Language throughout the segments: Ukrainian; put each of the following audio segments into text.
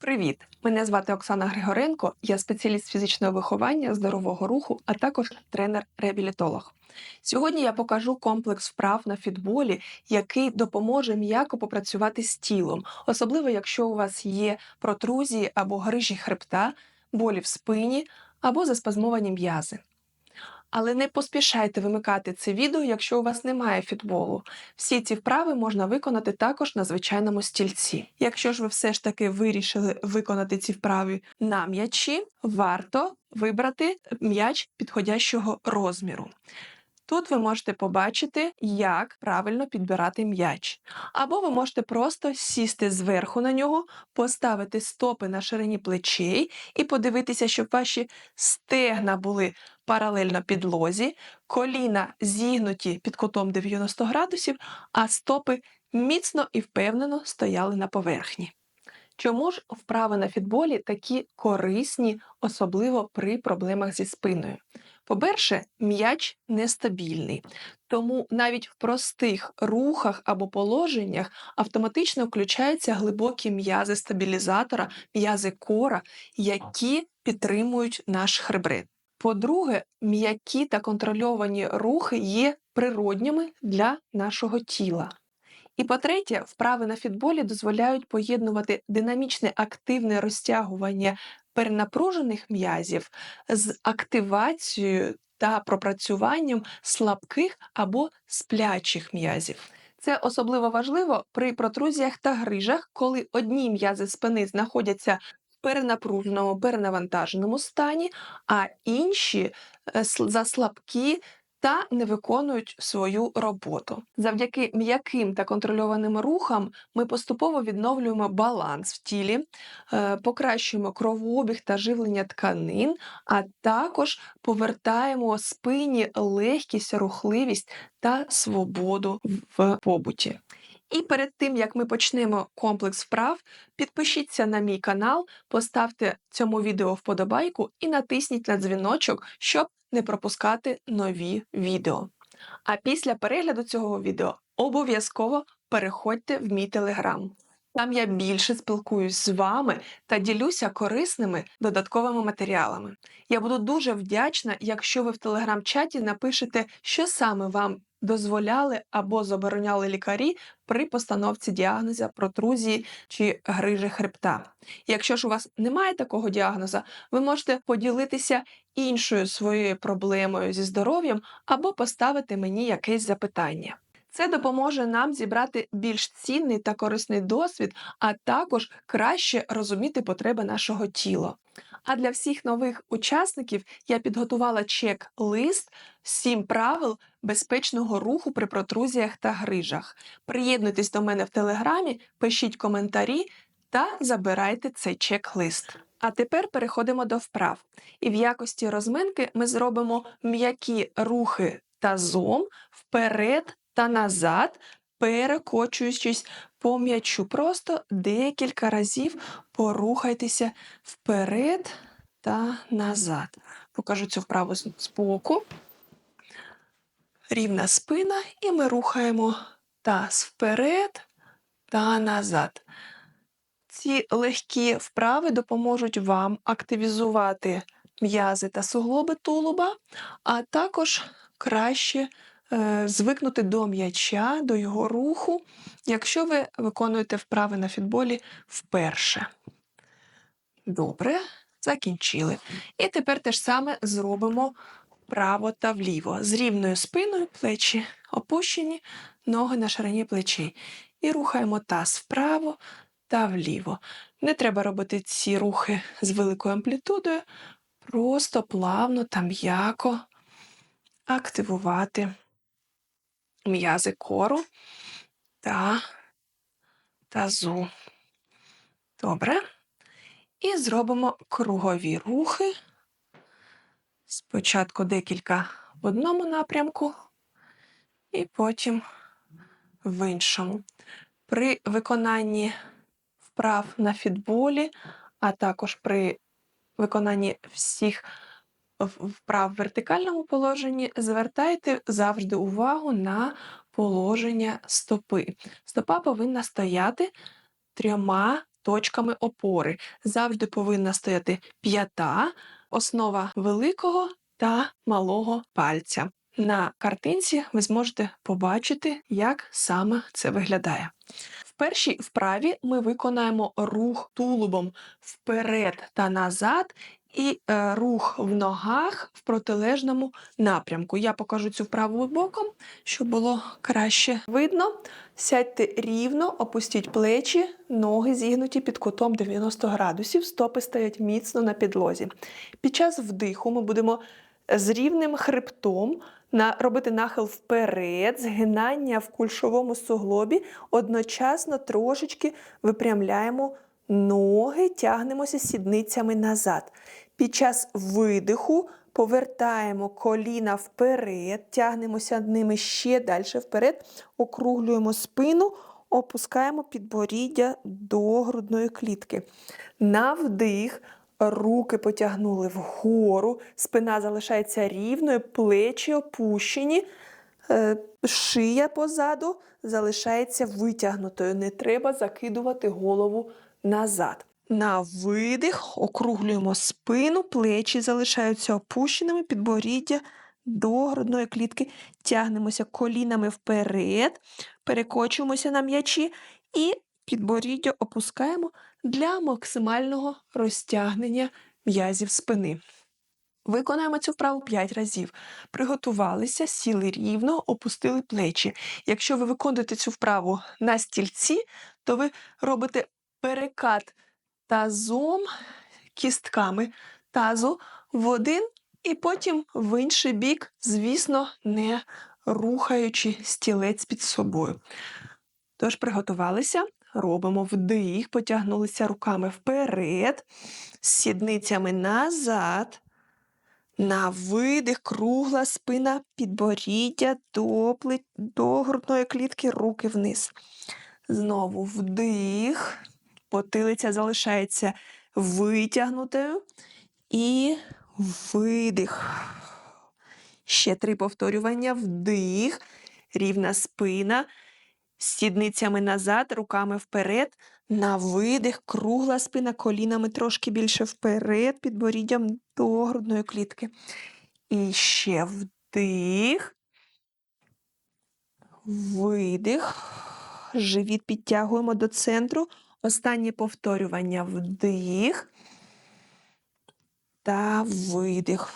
Привіт! Мене звати Оксана Григоренко, я спеціаліст фізичного виховання, здорового руху, а також тренер-реабілітолог. Сьогодні я покажу комплекс вправ на фітболі, який допоможе м'яко попрацювати з тілом, особливо якщо у вас є протрузії або грижі хребта, болі в спині або заспазмовані м'язи. Але не поспішайте вимикати це відео, якщо у вас немає фітболу. Всі ці вправи можна виконати також на звичайному стільці. Якщо ж ви все ж таки вирішили виконати ці вправи на м'ячі, варто вибрати м'яч підходящого розміру. Тут ви можете побачити, як правильно підбирати м'яч. Або ви можете просто сісти зверху на нього, поставити стопи на ширині плечей і подивитися, щоб ваші стегна були паралельно підлозі, коліна зігнуті під кутом 90 градусів, а стопи міцно і впевнено стояли на поверхні. Чому ж вправи на фітболі такі корисні, особливо при проблемах зі спиною? По-перше, м'яч нестабільний, тому навіть в простих рухах або положеннях автоматично включаються глибокі м'язи стабілізатора, м'язи кора, які підтримують наш хребет. По-друге, м'які та контрольовані рухи є природніми для нашого тіла. І по-третє, вправи на фітболі дозволяють поєднувати динамічне активне розтягування перенапружених м'язів з активацією та пропрацюванням слабких або сплячих м'язів. Це особливо важливо при протрузіях та грижах, коли одні м'язи спини знаходяться в перенапруженому, перенавантаженому стані, а інші е, заслабкі та не виконують свою роботу. Завдяки м'яким та контрольованим рухам ми поступово відновлюємо баланс в тілі, е, покращуємо кровообіг та живлення тканин, а також повертаємо спині легкість, рухливість та свободу в побуті. І перед тим як ми почнемо комплекс вправ, підпишіться на мій канал, поставте цьому відео вподобайку і натисніть на дзвіночок, щоб не пропускати нові відео. А після перегляду цього відео обов'язково переходьте в мій телеграм. Там я більше спілкуюсь з вами та ділюся корисними додатковими матеріалами. Я буду дуже вдячна, якщо ви в телеграм-чаті напишете, що саме вам дозволяли або забороняли лікарі при постановці діагноза протрузії чи грижі хребта. Якщо ж у вас немає такого діагноза, ви можете поділитися іншою своєю проблемою зі здоров'ям або поставити мені якесь запитання. Це допоможе нам зібрати більш цінний та корисний досвід, а також краще розуміти потреби нашого тіла. А для всіх нових учасників я підготувала чек-лист сім правил безпечного руху при протрузіях та грижах. Приєднуйтесь до мене в телеграмі, пишіть коментарі та забирайте цей чек-лист. А тепер переходимо до вправ. І в якості розминки ми зробимо м'які рухи тазом вперед та назад, перекочуючись по м'ячу. Просто декілька разів порухайтеся вперед та назад. Покажу цю вправу з боку. Рівна спина, і ми рухаємо таз вперед та назад. Ці легкі вправи допоможуть вам активізувати м'язи та суглоби тулуба, а також краще е, звикнути до м'яча, до його руху, якщо ви виконуєте вправи на фітболі вперше. Добре, закінчили. І тепер те ж саме зробимо вправо та вліво. З рівною спиною плечі опущені, ноги на ширині плечей. І рухаємо таз вправо та вліво. Не треба робити ці рухи з великою амплітудою, просто плавно та м'яко активувати м'язи кору та тазу. Добре. І зробимо кругові рухи. Спочатку декілька в одному напрямку, і потім в іншому. При виконанні вправ на фітболі, а також при виконанні всіх вправ в вертикальному положенні, звертайте завжди увагу на положення стопи. Стопа повинна стояти трьома точками опори. Завжди повинна стояти п'ята, основа великого та малого пальця. На картинці ви зможете побачити, як саме це виглядає. Першій вправі ми виконаємо рух тулубом вперед та назад і е, рух в ногах в протилежному напрямку. Я покажу цю вправу боком, щоб було краще видно. Сядьте рівно, опустіть плечі, ноги зігнуті під кутом 90 градусів, стопи стоять міцно на підлозі. Під час вдиху ми будемо з рівним хребтом на, робити нахил вперед, згинання в кульшовому суглобі, одночасно трошечки випрямляємо ноги, тягнемося сідницями назад. Під час видиху повертаємо коліна вперед, тягнемося ними ще далі вперед, округлюємо спину, опускаємо підборіддя до грудної клітки. На вдих руки потягнули вгору, спина залишається рівною, плечі опущені, е, шия позаду залишається витягнутою. Не треба закидувати голову назад. На видих округлюємо спину, плечі залишаються опущеними, підборіддя до грудної клітки. Тягнемося колінами вперед, перекочуємося на м'ячі і підборіддя опускаємо для максимального розтягнення м'язів спини. Виконаємо цю вправу 5 разів. Приготувалися, сіли рівно, опустили плечі. Якщо ви виконуєте цю вправу на стільці, то ви робите перекат тазом, кістками тазу в один і потім в інший бік, звісно, не рухаючи стілець під собою. Тож приготувалися, робимо вдих, потягнулися руками вперед, сідницями назад. На видих, кругла спина, підборіддя до, пле- до грудної клітки, руки вниз. Знову вдих, потилиця залишається витягнутою. І видих. Ще три повторювання. Вдих, рівна спина, сідницями назад, руками вперед. На видих, кругла спина, колінами трошки більше вперед, підборіддям до грудної клітки. І ще вдих. Видих. Живіт підтягуємо до центру. Останнє повторювання. Вдих. Та видих.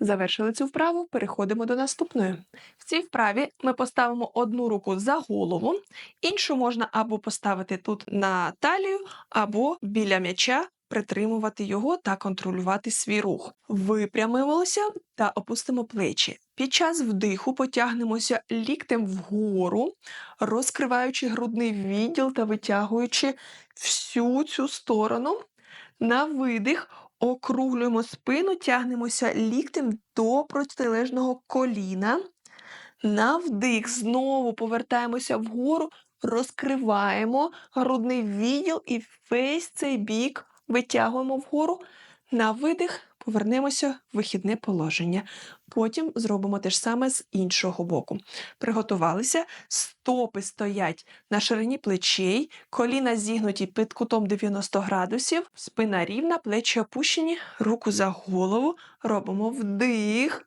Завершили цю вправу, переходимо до наступної. В цій вправі ми поставимо одну руку за голову, іншу можна або поставити тут на талію, або біля м'яча притримувати його та контролювати свій рух. Випрямимося та опустимо плечі. Під час вдиху потягнемося ліктем вгору, розкриваючи грудний відділ та витягуючи всю цю сторону. На видих округлюємо спину, тягнемося ліктем до протилежного коліна. На вдих знову повертаємося вгору, розкриваємо грудний відділ і весь цей бік витягуємо вгору. На видих повернемося в вихідне положення. Потім зробимо те ж саме з іншого боку. Приготувалися, стопи стоять на ширині плечей, коліна зігнуті під кутом 90 градусів, спина рівна, плечі опущені, руку за голову. Робимо вдих,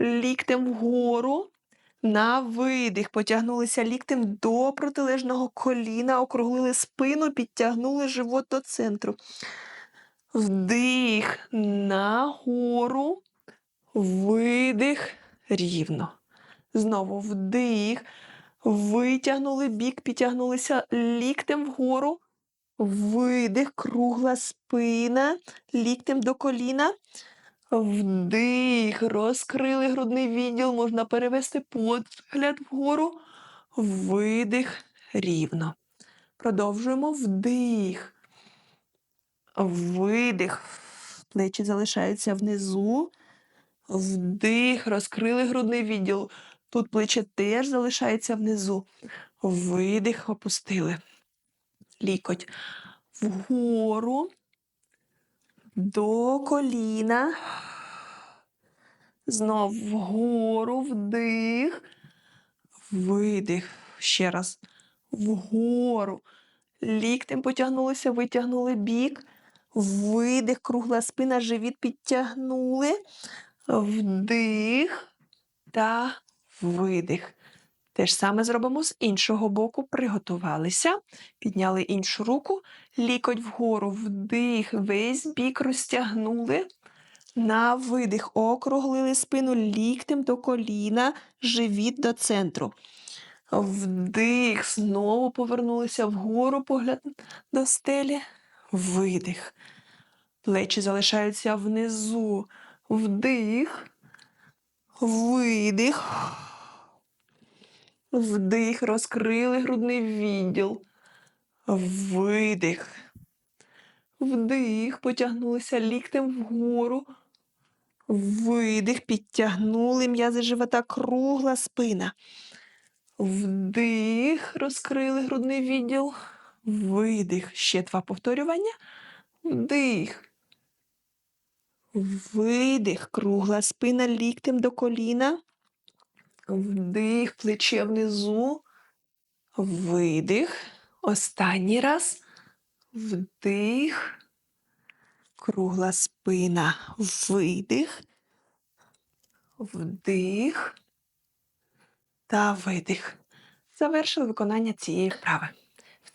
ліктем вгору. На видих потягнулися ліктем до протилежного коліна, округлили спину, підтягнули живот до центру. Вдих нагору, видих рівно. Знову вдих, витягнули бік, підтягнулися ліктем вгору, видих, кругла спина, ліктем до коліна. Вдих, розкрили грудний відділ, можна перевести погляд вгору, видих рівно. Продовжуємо вдих. Видих. Плечі залишаються внизу. Вдих, розкрили грудний відділ. Тут плече теж залишається внизу. Видих, опустили. Лікоть. Вгору. До коліна. Знов вгору, вдих. Видих. Ще раз. вгору. Ліктем потягнулися, витягнули бік. Видих, кругла спина, живіт підтягнули. Вдих та видих. Те ж саме зробимо з іншого боку. Приготувалися. Підняли іншу руку. Лікоть вгору, вдих, весь бік розтягнули. На видих округлили спину ліктем до коліна, живіт до центру. Вдих, знову повернулися вгору, погляд до стелі. Видих. Плечі залишаються внизу. Вдих. Видих. Вдих. Розкрили грудний відділ. Видих. Вдих. Потягнулися ліктем вгору. Видих. Підтягнули м'язи живота. Кругла спина. Вдих. Розкрили грудний відділ. Видих. Ще два повторювання. Вдих. Видих. Кругла спина ліктем до коліна. Вдих. Плече внизу. Видих. Останній раз. Вдих. Кругла спина. Видих. Вдих. Та видих. Завершили виконання цієї вправи.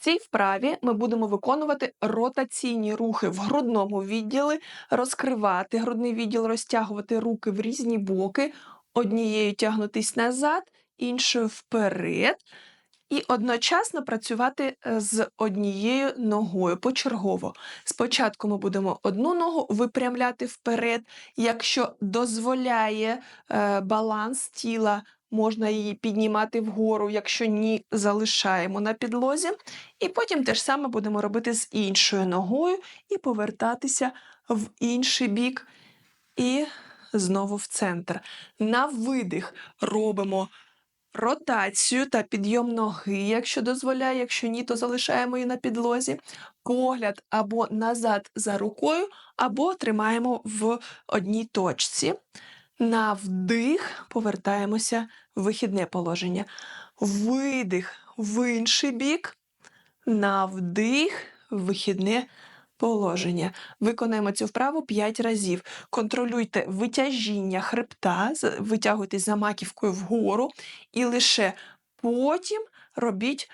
Цій вправі ми будемо виконувати ротаційні рухи в грудному відділі, розкривати грудний відділ, розтягувати руки в різні боки, однією тягнутись назад, іншою вперед, і одночасно працювати е, з однією ногою почергово. Спочатку ми будемо одну ногу випрямляти вперед, якщо дозволяє е, баланс тіла. Можна її піднімати вгору, якщо ні, залишаємо на підлозі. І потім те ж саме будемо робити з іншою ногою і повертатися в інший бік, і знову в центр. На видих робимо ротацію та підйом ноги, якщо дозволяє, якщо ні, то залишаємо її на підлозі. Погляд або назад за рукою, або тримаємо в одній точці. На вдих повертаємося в вихідне положення. Видих в інший бік. На вдих вихідне положення. Виконаємо цю вправу 5 разів. Контролюйте витяжіння хребта, витягуйтесь за маківкою вгору, і лише потім робіть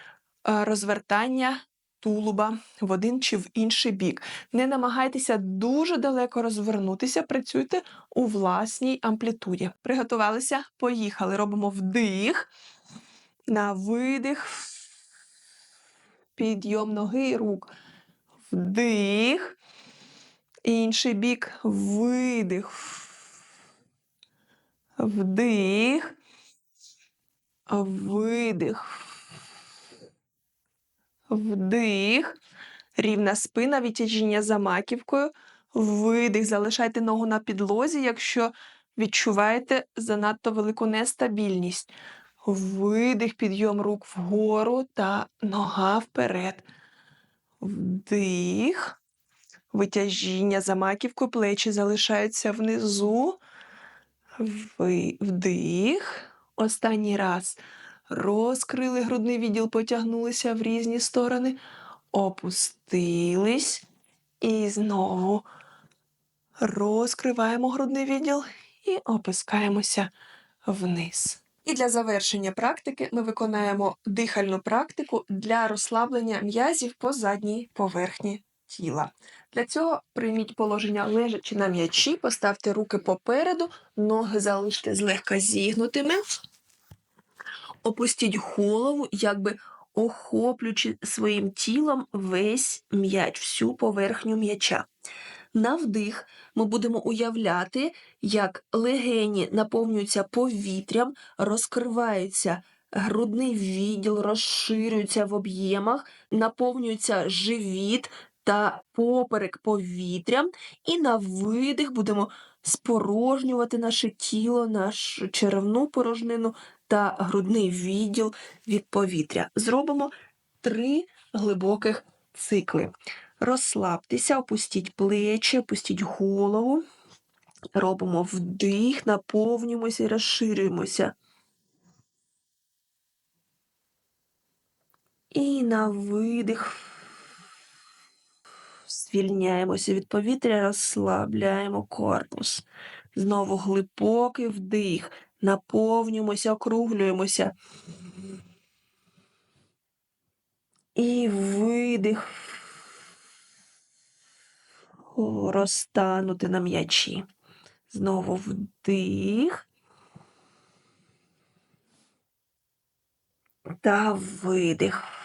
е, розвертання тулуба в один чи в інший бік. Не намагайтеся дуже далеко розвернутися, працюйте у власній амплітуді. Приготувалися? Поїхали. Робимо вдих, на видих, підйом ноги і рук. Вдих. Інший бік. Видих. Вдих. Видих. Вдих. Рівна спина, відтяжіння за маківкою. Видих. Залишайте ногу на підлозі, якщо відчуваєте занадто велику нестабільність. Видих, підйом рук вгору та нога вперед. Вдих. Витяжіння за маківкою, плечі залишаються внизу. Вдих. Останній раз. Розкрили грудний відділ, потягнулися в різні сторони. Опустились. І знову розкриваємо грудний відділ і опускаємося вниз. І для завершення практики ми виконаємо дихальну практику для розслаблення м'язів по задній поверхні тіла. Для цього прийміть положення лежачи на м'ячі, поставте руки попереду, ноги залиште злегка зігнутими, опустіть голову, якби охоплюючи своїм тілом весь м'яч, всю поверхню м'яча. На вдих ми будемо уявляти, як легені наповнюються повітрям, розкривається грудний відділ, розширюється в об'ємах, наповнюється живіт та поперек повітрям, і на видих будемо спорожнювати наше тіло, нашу черевну порожнину та грудний відділ від повітря. Зробимо три глибоких цикли. Розслабтеся, опустіть плечі, опустіть голову. Робимо вдих, наповнюємося і розширюємося. І на видих. Звільняємося від повітря, розслабляємо корпус. Знову глибокий вдих. Наповнюємося, округлюємося. І видих. Розтанути на м'ячі. Знову вдих. Та видих.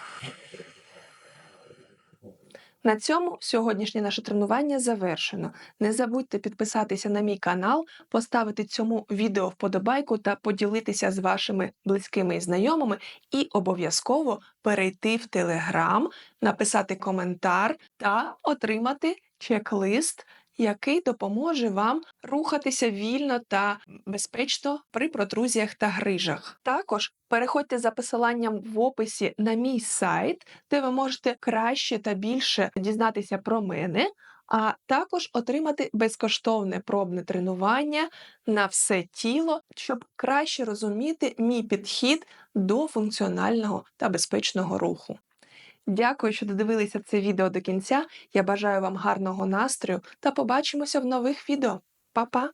На цьому сьогоднішнє наше тренування завершено. Не забудьте підписатися на мій канал, поставити цьому відео вподобайку та поділитися з вашими близькими і знайомими, і обов'язково перейти в Телеграм, написати коментар та отримати чек-лист, який допоможе вам рухатися вільно та безпечно при протрузіях та грижах. Також переходьте за посиланням в описі на мій сайт, де ви можете краще та більше дізнатися про мене, а також отримати безкоштовне пробне тренування на все тіло, щоб краще розуміти мій підхід до функціонального та безпечного руху. Дякую, що додивилися це відео до кінця. Я бажаю вам гарного настрою та побачимося в нових відео. Па-па!